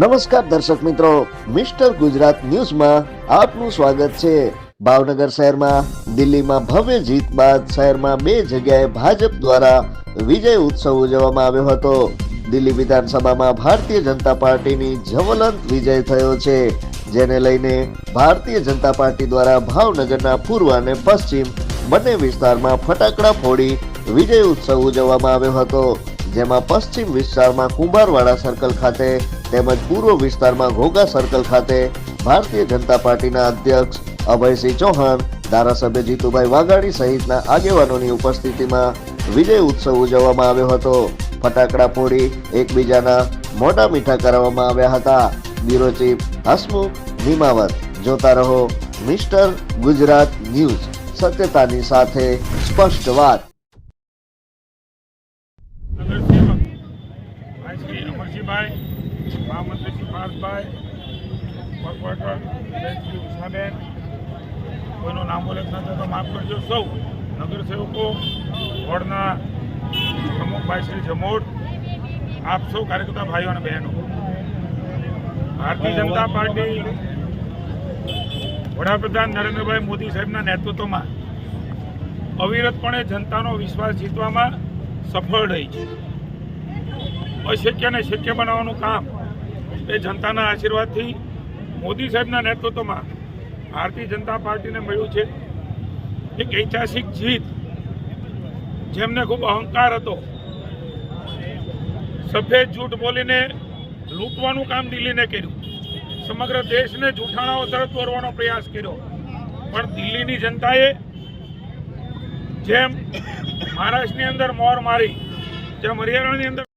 નમસ્કાર દર્શક મિત્રો, મિસ્ટર ગુજરાત ન્યૂઝમાં આપનું સ્વાગત છે. ભાવનગર શહેરમાં, દિલ્હીમાં ભવ્ય જીત બાદ શહેરમાં બે જગ્યાએ ભાજપ દ્વારા વિજય ઉત્સવ ઉજવવામાં આવ્યો હતો. દિલ્હી વિધાનસભામાં ભારતીય જનતા પાર્ટીની જ્વલંત વિજય થયો છે, જેને લઈને ભારતીય જનતા પાર્ટી દ્વારા ભાવનગરના પૂર્વ અને પશ્ચિમ બંને વિસ્તારમાં ફટાકડા ફોડી વિજય ઉત્સવ ઉજવવામાં આવ્યો હતો. જેમાં પશ્ચિમ વિસ્તારમાં કુંભારવાડા સર્કલ ખાતે તેમજ પૂર્વ વિસ્તારમાં ઘોઘા સર્કલ ખાતે ભારતીય જનતા પાર્ટીના અધ્યક્ષ અભયસિંહ ચૌહાણ, ધારાસભ્ય જીતુભાઈ વાઘાણી સહિતના આગેવાનોની ઉપસ્થિતિમાં વિજય ઉત્સવ ઉજવવામાં આવ્યો હતો. ફટાકડા ફોડી એકબીજાના મોટા મીઠા કરાવવામાં આવ્યા હતા. બ્યુરો ચીફ હસમુખ નિમાવત, જોતા રહો મિસ્ટર ગુજરાત ન્યૂઝ. સત્યતાની સાથે સ્પષ્ટ વાત નગરસેવક ભાઈ શ્રી અમરસિંહભાઈ મહામંત્રી શ્રી પાર્થભાઈ કોર્પોરેટર શ્રી ઉષાબેન. કોઈનું નામ ઉલ્લેખ ન થતો માફ કરજો. સૌ નગરસેવકો, વોર્ડના પ્રમુખભાઈ શ્રી જમોડ આપ સૌ કાર્યકર્તા ભાઈઓ અને બહેનો. ભારતીય જનતા પાર્ટી વડાપ્રધાન નરેન્દ્રભાઈ મોદી સાહેબના નેતૃત્વમાં અવિરતપણે જનતાનો વિશ્વાસ જીતવામાં સફળ રહી છે. અશક્યને શક્ય બનાવવાનું કામ એ જનતાના આશીર્વાદથી મોદી સાહેબના નેતૃત્વમાં ભારતીય જનતા પાર્ટીને મળ્યું છે. એક ઐતિહાસિક જીત જેમને ખૂબ અહંકાર હતો. સફેદ જૂઠ બોલીને લૂંટવાનું કામ દિલ્હીને કર્યું. સમગ્ર દેશને જૂઠાણાઓ તરફ દોરવાનો પ્રયાસ કર્યો. પણ દિલ્હીની જનતાએ જેમ મહારાષ્ટ્રની અંદર મોર મારી, જેમ હરિયાણાની અંદર